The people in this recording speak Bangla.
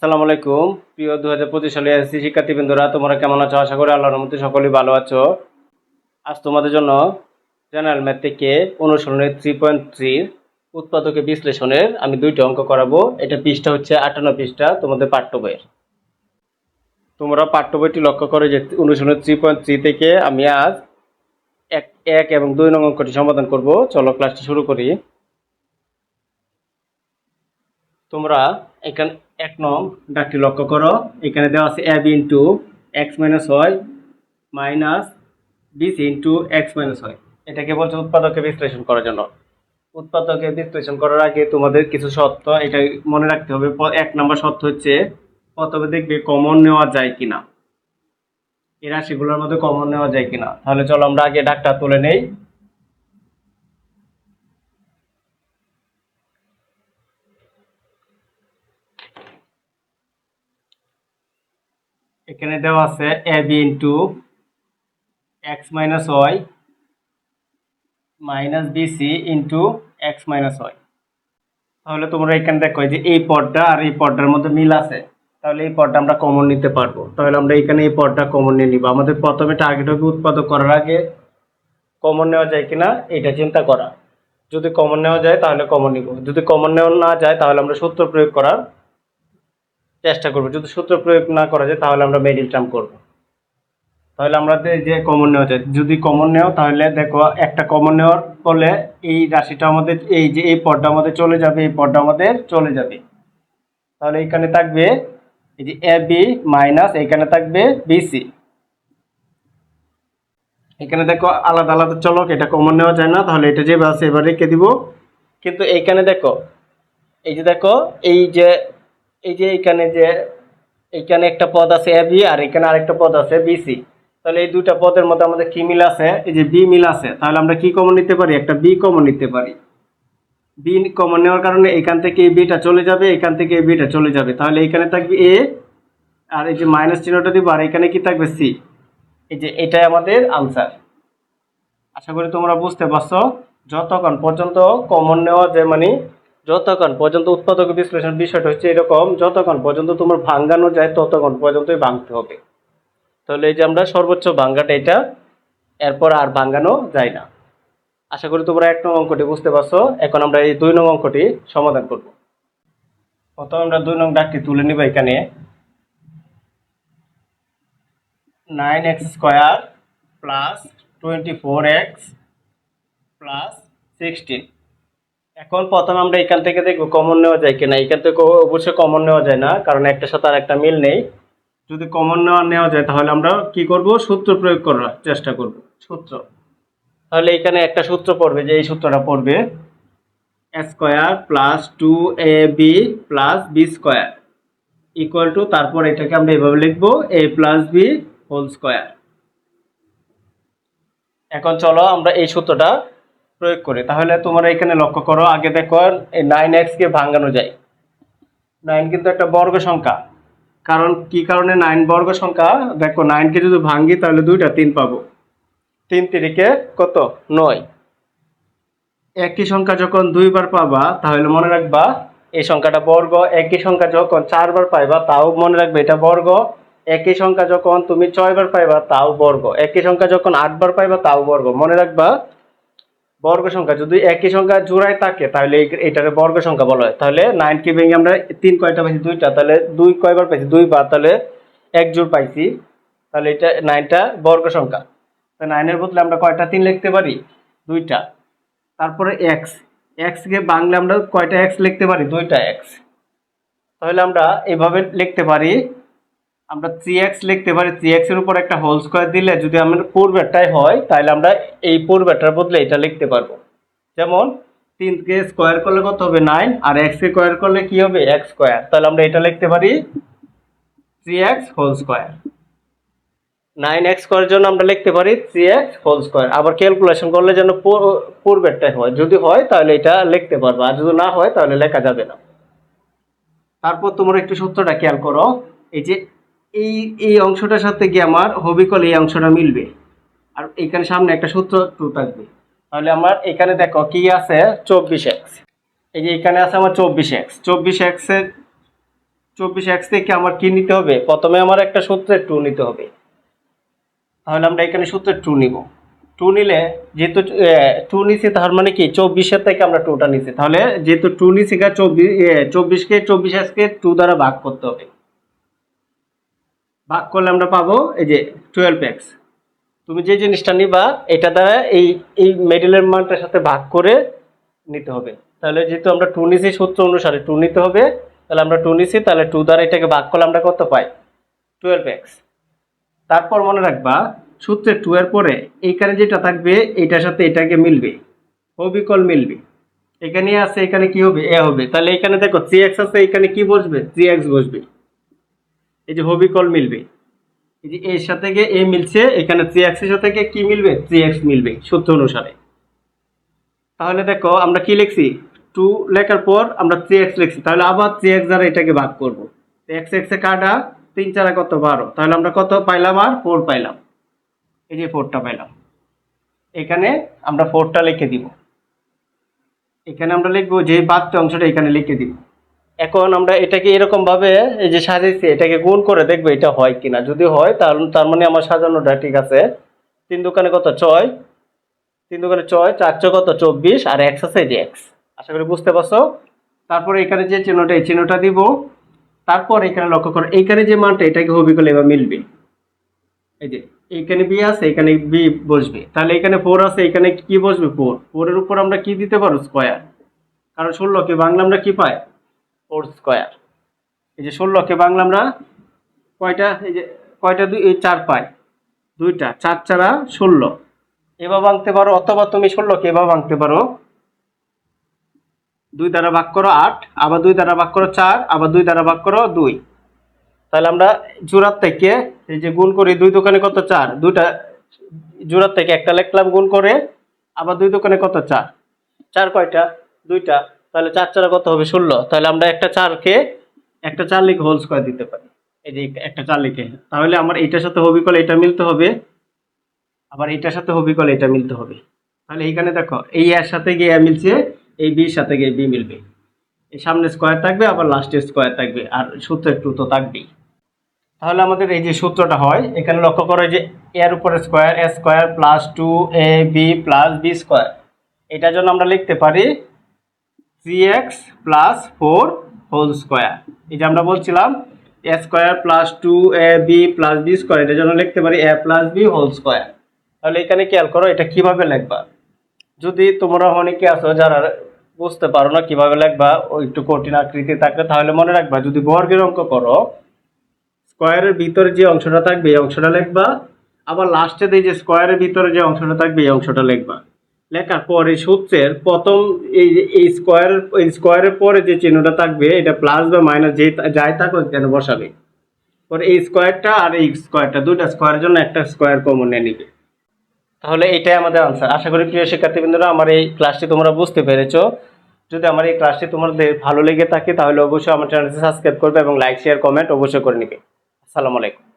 আসসালামু আলাইকুম। প্রিয় দু হাজার পঁচিশ সালে এসএসসি শিক্ষার্থীবৃন্দরা, তোমরা কেমন আছো? আশা করি আল্লাহর মধ্যে সকলেই ভালো আছো। আজ তোমাদের জন্য জেনারেল ম্যাথ থেকে অনুসরণের থ্রি পয়েন্ট থ্রির উৎপাদকে বিশ্লেষণের আমি দুইটা অঙ্ক করাবো। এটা পৃষ্ঠা হচ্ছে আটান্ন পৃষ্ঠা, তোমাদের পাঠ্য বইয়ের। তোমরা পাঠ্য বইটি লক্ষ্য করে যে অনুসরণের থ্রি পয়েন্ট থ্রি থেকে আমি আজ এক এক এবং দুই নং অঙ্কটি সমাধান করব। চলো ক্লাসটি শুরু করি। তোমরা এখানে এক নং ডাকটি লক্ষ্য করো। এখানে দেওয়া আছে a into x minus y minus b c into x minus y. এটাকে বলছে উৎপাদকে বিশ্লেষণ করার জন্য। উৎপাদকে বিশ্লেষণ করার আগে তোমাদের কিছু শর্ত, এটা মনে রাখতে হবে। এক নম্বর শর্ত হচ্ছে, প্রথমে দেখবে কমন নেওয়া যায় কিনা। এই রাশিগুলোর মধ্যে কমন নেওয়া যায় কিনা। তাহলে চলো আমরা আগে ডাকটা তুলে নেই। এখানে দেওয়া আছে a b into x minus y minus b c into x minus y তাহলে তোমরা এখানে দেখো যে এই পদটা আর এই পদটার মধ্যে মিল আছে। তাহলে এই পদটা আমরা কমন নিতে পারব। তাহলে আমরা এখানে এই পদটা কমন নিয়ে নিব। আমাদের প্রথমে টার্গেট হবে উৎপাদক করার আগে কমন নেওয়া যায় কিনা এটা চিন্তা করা। যদি কমন নেওয়া যায় তাহলে কমন নিব। যদি কমন নেওয়া না যায় তাহলে আমরা সূত্র প্রয়োগ করার চেষ্টা করব। যদি সূত্র প্রয়োগ না করা যায়, তাহলে আমরা মিডিল টার্ম করব। তাহলে আমরা যে কমন নেওয়া যায়, যদি কমন নেও, তাহলে দেখো একটা কমন নেওয়ার ফলে এই রাশিটা আমাদের, এই যে এই পদটা আমাদের চলে যাবে, এই পদটা আমাদের চলে যাবে। তাহলে এখানে থাকবে এই যে এ বি মাইনাস এখানে থাকবে বিসি এখানে দেখো আলাদা আলাদা চলক, এটা কমন নেওয়া যায় না, তাহলে এটা যে আছে এবার রেখে দিব। কিন্তু এইখানে দেখো, এই যে দেখো, এই যে এই যে এইখানে যে এইখানে একটা পদ আছে এ বি আর এখানে আরেকটা পদ আছে বিসি তাহলে এই দুইটা পদের মধ্যে আমাদের কি মিল আছে? এই যে বি মিল আছে, তাহলে আমরা কি কমন নিতে পারি? একটা বি কমন নিতে পারি। বি কমন নেওয়ার কারণে এখান থেকে এই বিটা চলে যাবে, এখান থেকে এই বিটা চলে যাবে। তাহলে এখানে থাকবে এ আর এই যে মাইনাস চিহ্নটা দিব, আর এখানে কি থাকবে সি এই যে এটাই আমাদের আনসার আশা করি তোমরা বুঝতে পারছ। যতক্ষণ পর্যন্ত কমন নেওয়া যে মানে যতক্ষণ পর্যন্ত উৎপাদক বিশ্লেষণ বিষয়টা হচ্ছে এরকম, যতক্ষণ পর্যন্ত তোমার ভাঙ্গানো যায়, ততক্ষণ পর্যন্তই ভাঙতে হবে। তাহলে এই যে আমরা সর্বোচ্চ ভাঙ্গাটা এটা, এরপর আর ভাঙ্গানো যায় না। আশা করি তোমরা এক নং অঙ্কটি বুঝতে পারছ। এখন আমরা এই দুই নং অঙ্কটি সমাধান করব। প্রথম আমরা দুই নং ডাকটি তুলে নিব এখানে। Nine x square plus twenty four x plus sixteen. এখন প্রথম আমরা এখান থেকে দেখব কমন নেওয়া যায় কিনা। এখান থেকে অবশ্যই কমন নেওয়া যায় না, কারণ একটা সাথে আর একটা মিল নেই। যদি কমন নেওয়া নেওয়া যায়, তাহলে আমরা কি করব? সূত্র প্রয়োগ করার চেষ্টা করব। সূত্র। তাহলে এখানে একটা সূত্র পড়বে, যে এই সূত্রটা পড়বে square plus two a b plus b square equal to তারপর এটাকে আমরা এভাবে লিখব a plus b whole square এখন চলো আমরা এই সূত্রটা প্রয়োগ করি, তাহলে তোমরা এখানে লক্ষ্য করো, আগে দেখো এই নাইন এক্সকে ভাঙানো যায়। নাইন কিন্তু একটা বর্গ সংখ্যা। কারণ কি কারণে নাইন বর্গ সংখ্যা? দেখো নাইনকে যদি ভাঙি, তাহলে দুইটা, তিন পাবো। তিন তিরিকে কত? নয়। একই সংখ্যা যখন দুইবার পাবা, তাহলে মনে রাখবা, এই সংখ্যাটা বর্গ, একই সংখ্যা যখন চারবার পাইবা, তাও মনে রাখবে এটা বর্গ। একই সংখ্যা যখন তুমি ছয়বার পাইবা, তাও বর্গ। একই সংখ্যা যখন আটবার পাইবা, তাও বর্গ। মনে রাখবা বর্গ সংখ্যা। যদি একই সংখ্যা জোড়ায় থাকে, তাহলে এটাকে বর্গ সংখ্যা বলা হয়। তাহলে নাইন কে ভেঙে আমরা তিন কয়টা পাইছি? দুইটা। তাহলে দুই কয়বার পাইছি? দুই দুইবার তাহলে এক জোড় পাইছি। তাহলে এটা নাইনটা বর্গ সংখ্যা। তো নাইনের বদলে আমরা কয়টা? তিন লিখতে পারি? দুইটা। তারপরে এক্স এক্সকে বাংলা আমরা কয়টা এক্স লিখতে পারি? দুইটা এক্স তাহলে আমরা এভাবে লিখতে পারি আমরা থ্রি এক্স লিখতে পারি থ্রি এক্সের উপর একটা হোল স্কোয়ার দিলে যদি আমাদের পূর্বেরটাই হয় তাহলে আমরা এই পূর্বেরটার বদলে এটা লিখতে পারব। যেমন তিনকে স্কোয়ার করলে কত হবে নাইন আর এক্স কে স্কোয়ার করলে কি হবে? এক্স স্কোয়ার তাহলে আমরা এটা লিখতে পারি three x whole square nine x করার জন্য আমরা লিখতে পারি থ্রি এক্স হোল স্কোয়ার আবার ক্যালকুলেশন করলে যেন পূর- পূর্বেরটাই হয়। যদি হয় তাহলে এটা লিখতে পারব। আর যদি না হয় তাহলে লেখা যাবে না। তারপর তোমরা একটু সূত্রটা খেয়াল করো। এই যে এই এই অংশটার সাথে গিয়ে আমার হবিকল এই অংশটা মিলবে? আর এখানে সামনে একটা সূত্র টু থাকবে। তাহলে আমার এখানে দেখো কি আছে? চব্বিশ এক্স। এই যে এখানে আছে আমার চব্বিশ এক্স। চব্বিশ এক্সের, চব্বিশ এক্স থেকে আমার কি নিতে হবে? প্রথমে আমার একটা সূত্রের টু নিতে হবে। তাহলে আমরা এখানে সূত্রের টু নিব। টু নিলে যেহেতু টু নিছি, তার মানে কি? চব্বিশের থেকে আমরা টুটা নিছি। তাহলে যেহেতু টু নিছি চব্বিশ চব্বিশকে, চব্বিশ এক্সকে টু দ্বারা ভাগ করতে হবে। ভাগ করলে আমরা পাবো এই যে টুয়েলভ এক্স তুমি যে জিনিসটা নিবা, এটা দ্বারা এই এই মেডেলের মানটার সাথে ভাগ করে নিতে হবে। তাহলে যেহেতু আমরা টু নিছি সূত্র অনুসারে টু নিতে হবে, তাহলে আমরা টু নিছি, তাহলে টু দ্বারা এটাকে ভাগ করলে আমরা কত পাই? টুয়েলভ এক্স তারপর মনে রাখবা, সূত্রে টু এর পরে এইখানে যেটা থাকবে, এটার সাথে এটাকে মিলবে। অবিকল মিলবে। এখানে আছে, এখানে কি হবে? এ হবে। তাহলে এখানে দেখো থ্রি এক্স আছে, এখানে কি বসবে? থ্রি এক্স বসবে। এই যে হবিকল মিলবে। এই যে এর সাথে গিয়ে এ মিলছে, এখানে থ্রি এক্সের সাথে গিয়ে কি মিলবে? থ্রি এক্স মিলবে, সূত্র অনুসারে। তাহলে দেখো, আমরা কি লিখছি? টু লেখার পর আমরা থ্রি এক্স লিখছি। তাহলে আবার থ্রি এক্স দ্বারা এটাকে ভাগ করব। এক্স এক্স কাটা, তিন চারা কত? বারো। তাহলে আমরা কত পাইলাম আর? ফোর পাইলাম। এই যে ফোরটা পাইলাম। এখানে আমরা ফোরটা লিখে দিব। এখানে আমরা লিখব যে বাদটা অংশটা এখানে লিখে দিব। এখন আমরা এটাকে এরকম ভাবে এই যে সাজাইছি, এটাকে গুণ করে দেখব এটা হয় কিনা। যদি হয়, তার তার মানে আমার সাজানোটা ঠিক আছে। তিন দোকানে কত? ছয়। তিন দোকানে ছয়, চার ছয় কত? চব্বিশ। আর এক্স আছে যে এক্স আশা করি বুঝতে পারছ? তারপরে এখানে যে চিহ্নটা, এই চিহ্নটা দিব। তারপর এখানে লক্ষ্য করো, এইখানে যে মানটা এটাকে হবি করলে এবার মিলবে। এই যে, এইখানে বি আছে এখানে বি বসবে। তাহলে এখানে ফোর আছে, এখানে কি বসবে? ফোর ফোরের উপর আমরা কি দিতে পারো? স্কোয়ার কারণ ষোলোকে বাংলা আমরা কি পাই? Four square. এই যে ষোলোকে বাংলা আমরা কয়টা, এই যে কয়টা দুই, এই চার পাই। দুইটা, চার চারা ষোলো। এবার ভাঙতে পারো, অথবা তুমি ষোলোকে এবার ভাঙতে পারো। দুই দ্বারা ভাগ করো আট, আবার দুই দ্বারা ভাগ করো চার, আবার দুই দ্বারা ভাগ করো দুই। তাহলে আমরা জোড়ার থেকে এই যে গুণ করি, দুই দোকানে কত চার? দুইটা জোড়ার থেকে একটা লিখলাম গুণ করে, আবার দুই দোকানে কত চার? চার কয়টা? দুইটা। তাহলে চার চারা কত হবে? ষোলো। তাহলে আমরা একটা চারকে একটা চার লিখে হোল স্কোয়ার দিতে পারি। এই যে একটা চার লিখে তাহলে আমার এইটার সাথে হবি কলে এটা মিলতে হবে। আবার এইটার সাথে হবি কলে এটা মিলতে হবে। তাহলে এইখানে দেখো, এই এর সাথে গিয়ে এ মিলছে, এই বির সাথে গিয়ে বি মিলবে। এই সামনে স্কোয়ার থাকবে, আবার লাস্টে স্কোয়ার থাকবে, আর সূত্রের টু তো থাকবেই। তাহলে আমাদের এই যে সূত্রটা হয়, এখানে লক্ষ্য করো যে এর উপরে square a square plus two a b plus b square এটার জন্য আমরা লিখতে পারি three x plus four whole square এই যে আমরা বলছিলাম a square plus two a b plus b square এটার জন্য লিখতে পারি a plus b whole square তাহলে এখানে খেয়াল করো, এটা কীভাবে লিখবা? যদি তোমরা অনেকে আছো যারা বুঝতে পারো না কীভাবে লিখবা একটু কঠিন আকৃতি থাকলে তাহলে মনে রাখবা, যদি বর্গের অঙ্ক করো স্কোয়ারের ভিতরে যে অংশটা থাকবে, এই অংশটা লিখবা, আবার লাস্টে দিয়ে যে স্কোয়ারের ভিতরে যে অংশটা থাকবে, এই অংশটা লিখবা। লেখার পরে সূত্রের প্রথম এই এই স্কোয়ারের এই স্কোয়ারের পরে যে চিহ্নটা থাকবে, এটা প্লাস বা মাইনাস যে যাই থাকুক কেন বসাবে। পরে এই স্কোয়ারটা আর এই স্কোয়ারটা দুইটা স্কোয়ারের জন্য একটা স্কোয়ার কমন নিয়ে নিবে। তাহলে এটাই আমাদের আনসার আশা করি প্রিয় শিক্ষার্থীবৃন্দরা, আমার এই ক্লাসটি তোমরা বুঝতে পেরেছ। যদি আমার এই ক্লাসটি তোমাদের ভালো লেগে থাকে, তাহলে অবশ্যই আমার চ্যানেলটি সাবস্ক্রাইব করবে এবং লাইক শেয়ার কমেন্ট অবশ্যই করে নিবে। আসসালামু আলাইকুম।